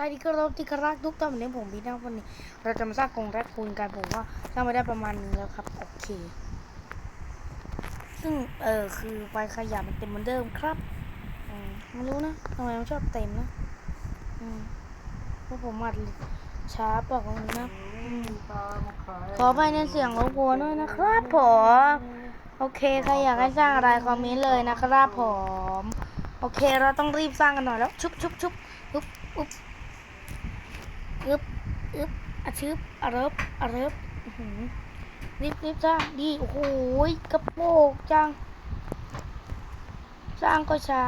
ไทยที่เคารพที่เคารักทุกท่านนี้ผมพี่น้องวันนี้ เราจะมาสร้างกรงแรกคูณกันผมว่าสร้างมาได้ประมาณนึงแล้วครับโอเค ซึ่งเออคือไฟขยะมันเต็มเหมือนเดิมครับอืมไม่รู้นะทำไมมันชอบเต็มนะอืมเพราะผมอัดช้าบอกตรงนี้นะอขอไปในเสียงรบกวนด้วยนะครับผมโอเคใครอยากให้สร้างอะไรคอมเมนต์เลยนะครับผม โอเคเราต้องรีบสร้างกันหน่อยแล้ว ชุบชุบชุบอุ๊บอุ๊บ อึบอึบอชึบอะเริบอะเริบรีบรีบสร้างดีโอ้โหกระโปงจัง สร้างก็ช้า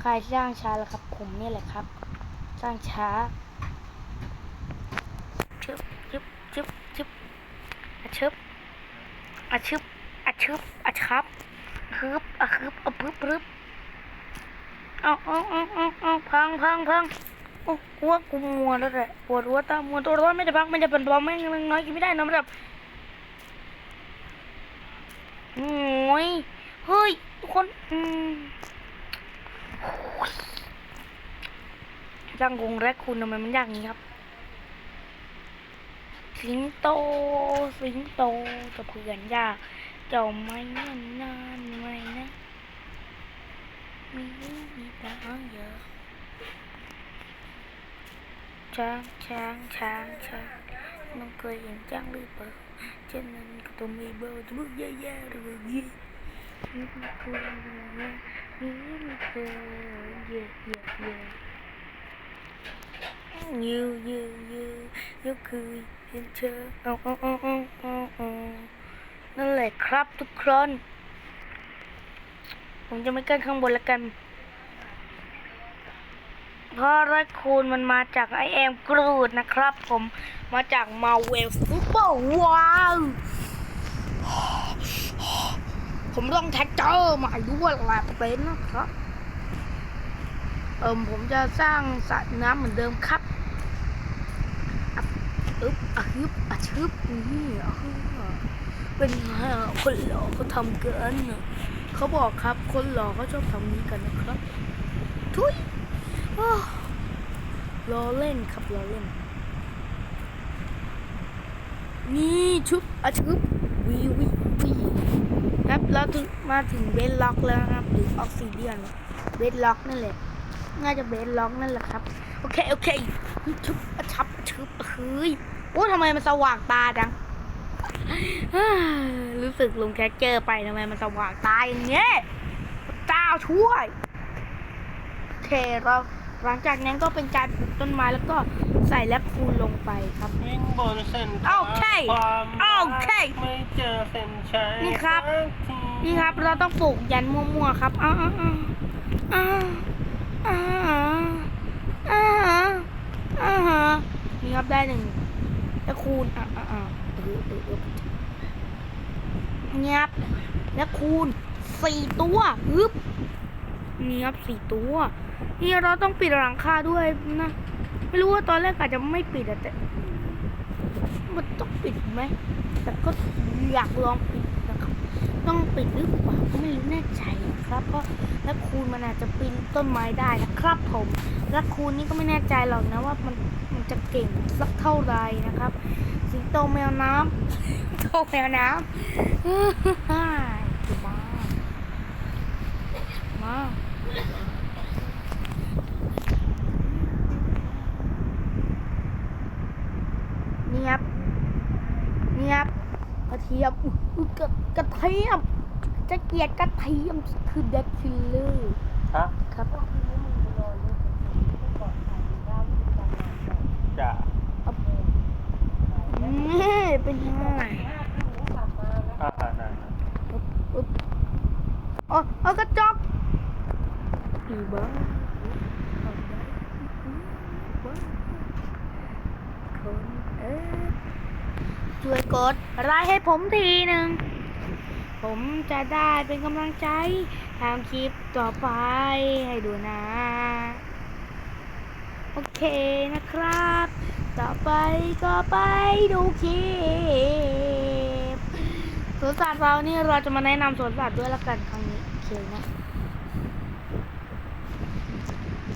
ใครสร้างช้าล่ะครับ ผมนี่แหละครับ สร้างช้าชึบชึบชึบชึบอะชึบอะชึบอะชึบอะชับฮึบอะฮึบอะพึบพึบ เอาเอาเอาเอาเอาพังพังพังโอ้หัวกูมัวแล้วแหละปวดหัวตามัวตัวร้อนไม่ได้พักไม่ได้เป็นบอมแม่งน้อยกินไม่ได้นะมันแบบโอ้ยเฮ้ยทุกคนอืมโอ้ยจังกงแรกคุณทำไมมันยากอย่างนี้ครับ สิงโต สิงโตจะเพื่อนยากเจ้าไม่นานนานไม่นะมีมีตาเยอะช้างช้างช้างช้างน้องเคยเห็นช้างหรือเปล่าเช่นนั้นก็ต้องมีเบอร์ทุกแย่ๆหรือยี่นี่ไม่เคยนี่ไม่เคยเย่เย่เย่ยูยูยูยูคือเห็นเธอเอาเอาเอาเอาเอาเอานั่นแหละครับทุกคน ผมจะไม่กั้นข้างบนละกัน เพราะแรคคูนมันมาจากไอแอมกรูดนะครับ ผมมาจากมาเวลฟุตบอลว้าวผมต้องแท็กเจอร์ม่ด้วยแหละเป็นนะครับ เอิมผมจะสร้างสระน้ำเหมือนเดิมครับอับอึบอะฮึบอะชึบนี่เป็นไงคนหล่อเขาทำเกินอะ เขาบอกครับคนหล่อเขาชอบทำนี้กันนะครับ ทุยอ้าวล้อเล่นครับล้อเล่น นี่ชุบอะชุบวีวีวีครับเราถึงมาถึงเบสล็อกแล้วนะครับหรือออกซิเดียนเบสล็อกนั่นแหละน่าจะเบสล็อกนั่นแหละครับ โอเค โอเคชุบอะชับอะชุบอะเฮ้ยโอ้ทำไมมันสว่างตาจัง รู้สึกลงแคคเจอร์ไปทำไมมันสว่างตาอย่างเงี้ยพระเจ้าช่วยโอเคเราหลังจากนั้นก็เป็นการปลูกต้นไม้แล้วก็ใส่และคูณลงไปครับ วิ่งบนเส้นโอเคความโอเค ไม่เจอเส้นชัยนี่ครับ สักทีนี่ครับ เราต้องปลูกยันมั่วๆครับอ้าวอ้าวอ้าวอ้าวอ้าวอ้าวนี่ครับได้หนึ่ง แล้วคูณอะอะอะเออเออเงียบแล้วคูณสี่ตัวฮึบเงียบสี่ตัว นี่เราต้องปิดหลังคาด้วยนะ ไม่รู้ว่าตอนแรกอาจจะไม่ปิดแต่ มันต้องปิดไหม แต่ก็อยากลอง ต้องปิดหรือเปล่าก็ไม่รู้แน่ใจครับ เพราะแลคคูนมันอาจจะปีนต้นไม้ได้นะครับผมแลคคูนนี่ก็ไม่แน่ใจหรอกนะว่ามันมันจะเก่งสักเท่าไหรนะครับ สิงโตแมวน้ำสิงโตแมวน้ำ เฮ้ยมามานี่ครับนี่ครับกระ เทียมอุ๊ยกระกระเทียมจะเกลียดกระเทียมคือเด็กคิลเลอร์ฮะครับจะนี่เป็นยังไงอ่าได้อุ๊บอุ๊บอ๋อเอากระจกอีบ้าเอาได้บ้าคนเอ๊ะ ช่วยกดไลค์ให้ผมทีหนึ่ง ผมจะได้เป็นกำลังใจทำคลิปต่อไปให้ดูนะ โอเคนะครับ ต่อไปก็ไปดูคลิปสวนสัตว์เรานี่เราจะมาแนะนำสวนสัตว์ด้วยละกันครั้งนี้โอเคนะ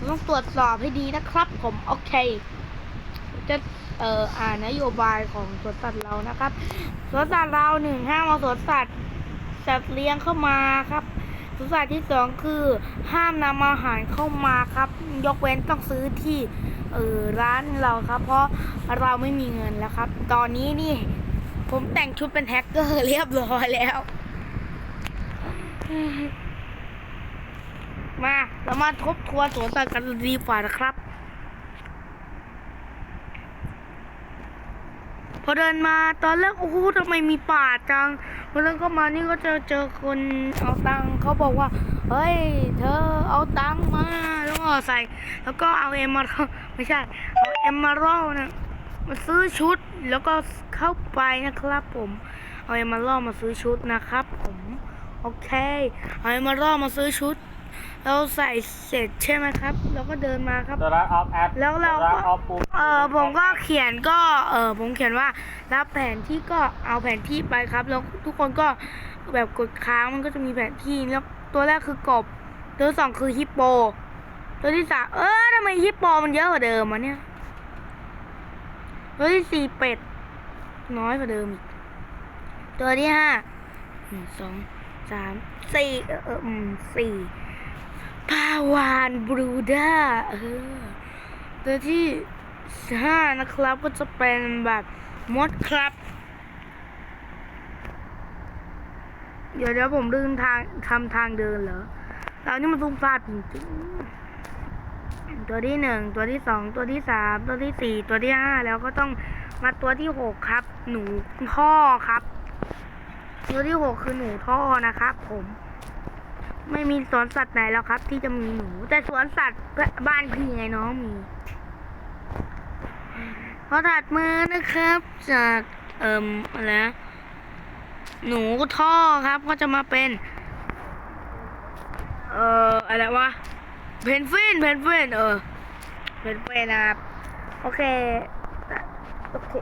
ต้องตรวจสอบให้ดีนะครับ ผมโอเค จะ เอ่ออ่านนโยบายของสวนสัตว์เรานะครับสวนสัตว์เราหนึ่งห้ามเอาสวนสัตว์สัตว์เลี้ยงเข้ามาครับสวนสัตว์ที่สองคือห้ามนำอาหารเข้ามาครับ ยกเว้นต้องซื้อที่เออร้านเราครับ เพราะเราไม่มีเงินแล้วครับ ตอนนี้นี่ผมแต่งชุดเป็นแฮกเกอร์เรียบร้อยแล้ว มาเรามาทบทวนสวนสัตว์กันดีกว่านะครับ อเดินมาตอนแรกโอ้โหทำไมมีป่าจังพอเดินเข้ามานี่ก็เจอเจอคนเอาตังค์เขาบอกว่า เฮ้ย เธอเอาตังค์มาแล้วก็ใส่ แล้วก็เอาเอมมาไม่ใช่เอาเอมมาโรนะมาซื้อชุดแล้วก็เข้าไปนะครับผมเอาเอมมาโรมาซื้อชุดนะครับ ผมโอเคเอาเอมมาโรมาซื้อชุด เราใส่เสร็จใช่ไหมครับแล้วก็เดินมาครับ The Last of Us แล้วเราก็ The Last of Us เออผมก็เขียนก็เออผมเขียนว่ารับแผนที่ก็เอาแผนที่ไปครับ แล้วทุกคนก็แบบกดค้างมันก็จะมีแผนที่แล้วตัวแรกคือกบ ตัวที่สองคือฮิปโป ตัวที่สามเออทำไมฮิปโปมันเยอะกว่าเดิมวะเนี่ย ตัวที่สี่เป็ด น้อยกว่าเดิมอีกตัวที่ห้าหนึ่งสองสามสี่เออเอออืมสี่ ปลาวานบรูด้าเออตัวที่ห้านะครับก็จะเป็นแบบมดครับ เดี๋ยวเดี๋ยวผมลืมทางทำทางเดินเหรอเรานี่มันซุ่มซ่ามจริงๆตัวที่หนึ่งตัวที่สองตัวที่สามตัวที่สี่ตัวที่ห้าแล้วก็ต้องมาตัวที่หกครับ หนูท่อครับ ตัวที่หกคือหนูท่อนะครับ ผม ไม่มีสวนสัตว์ไหนแล้วครับ ที่จะมีหนู แต่สวนสัตว์บ้านพี่ไงน้องมีพอถัดมือนะครับ จากเอ่มอะไรหนูท่อครับก็จะมาเป็น เอ่ออะไรวะเพนฟินเพนฟินเออเพนฟินนะครับ โอเค โอเค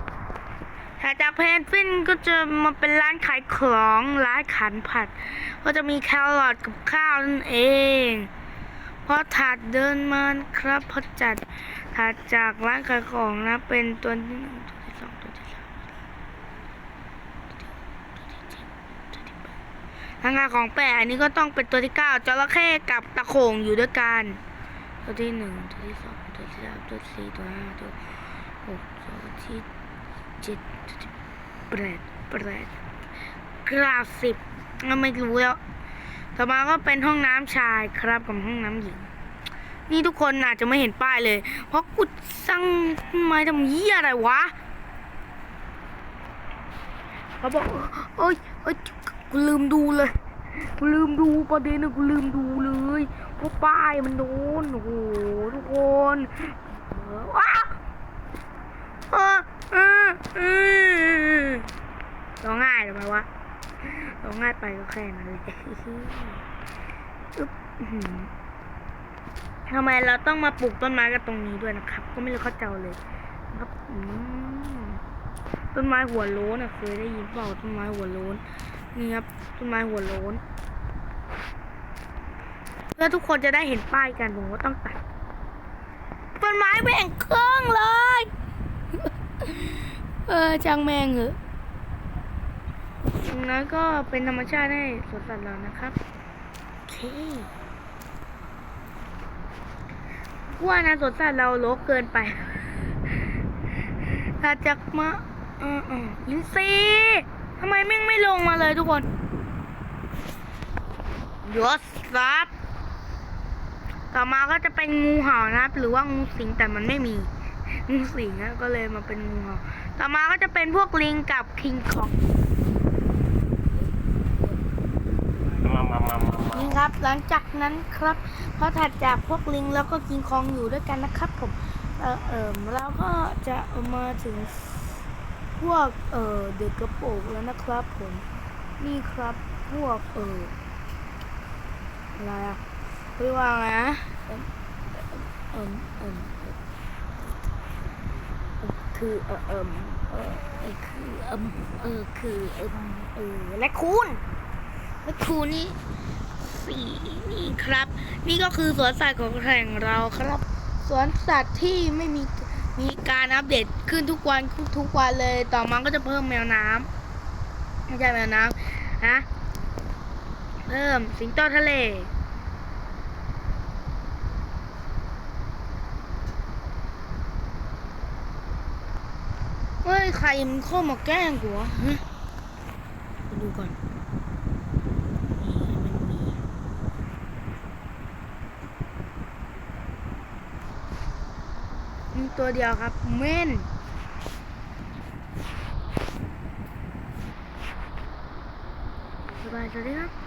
จากเพนฟินก็จะมาเป็นร้านขายของร้านขันผัด ก็จะมีแครอทกับข้าวนั่นเอง พอถัดเดินมาครับพอจัดถัดจากร้านขายของนะ เป็นตัวที่หนึ่งตัวที่สองตัวที่สามทางงานของแปะอันนี้ก็ต้องเป็นตัวที่เก้าจระเข้กับตะโขงอยู่ด้วยกัน ตัวที่หนึ่งตัวที่สองตัวที่สามตัวที่สี่ตัวห้าตัวหกตัวที่ เจ็ดแปดแปดเก้าสิบไม่รู้แล้ว ต่อมาก็เป็นห้องน้ำชายครับกับห้องน้ำหญิง นี่ทุกคนอาจจะไม่เห็นป้ายเลย เพราะกูสร้างไม้ทำเยี่ยอะไรวะเขาบอกเอ้ยเอ้ยกูลืมดูเลยกูลืมดูประเด็นนะกูลืมดูเลยเพราะป้ายมันโดนโอ้โหทุกคนออว้าเออ เออเออร้องไห้ทำไมวะร้องไห้ไปก็แค่นั้นเลยทำไมเราต้องมาปลูกต้นไม้กันตรงนี้ด้วยนะครับ ก็ไม่รู้เข้าใจเลยครับต้นไม้หัวโล้นเคยได้ยินเปล่าต้นไม้หัวโล้นนี่ครับต้นไม้หัวโล้นเพื่อทุกคนจะได้เห็นป้ายกันผมก็ต้องตัดต้นไม้แบ่งครึ่ เลยเออจังแมงเหอะนั้นก็เป็นธรรมชาติให้สวนสัตว์เรานะครับโอเคว่านะสวนสัตว์เราลกเกินไปถ้าจักมาเออเออยินซีทำไมแม่งไม่ลงมาเลยทุกคนยศครับ ต่อมาก็จะเป็นงูเห่านะครับ หรือว่างูสิงแต่มันไม่มีงูสิงนะก็เลยมาเป็นงูเห่า ต่อมาก็จะเป็นพวกลิงกับคิงคองมามามามามานี่ครับ หลังจากนั้นครับพอถัดจากพวกลิงแล้วก็กิงคองอยู่ด้วยกันนะครับผม เออเออเราก็จะมาถึงพวกเออเด็กกระโปรงแล้วนะครับผม นี่ครับพวกเอออะไรอะเรียกว่าไงนะเอมเอมเอมเอิ่ม คือเออเออเออคือเอมเออคือเอมเออและคูณและคูณนี่สี่นี่ครับ นี่ก็คือสวนสัตว์ของแข่งเราครับ สวนสัตว์ที่ไม่มีมีการอัปเดตขึ้นทุกวันทุกวันเลย ต่อมาก็จะเพิ่มแมวน้ำไม่ใช่แมวน้ำฮะเพิ่มสิงโตทะเล เฮ้ย ใครมันเข้ามาแกล้งกูวะฮะไปดูก่อนนี่ไงมันมีมีตัวเดียวครับ เม่นสบายสวัสดีครับ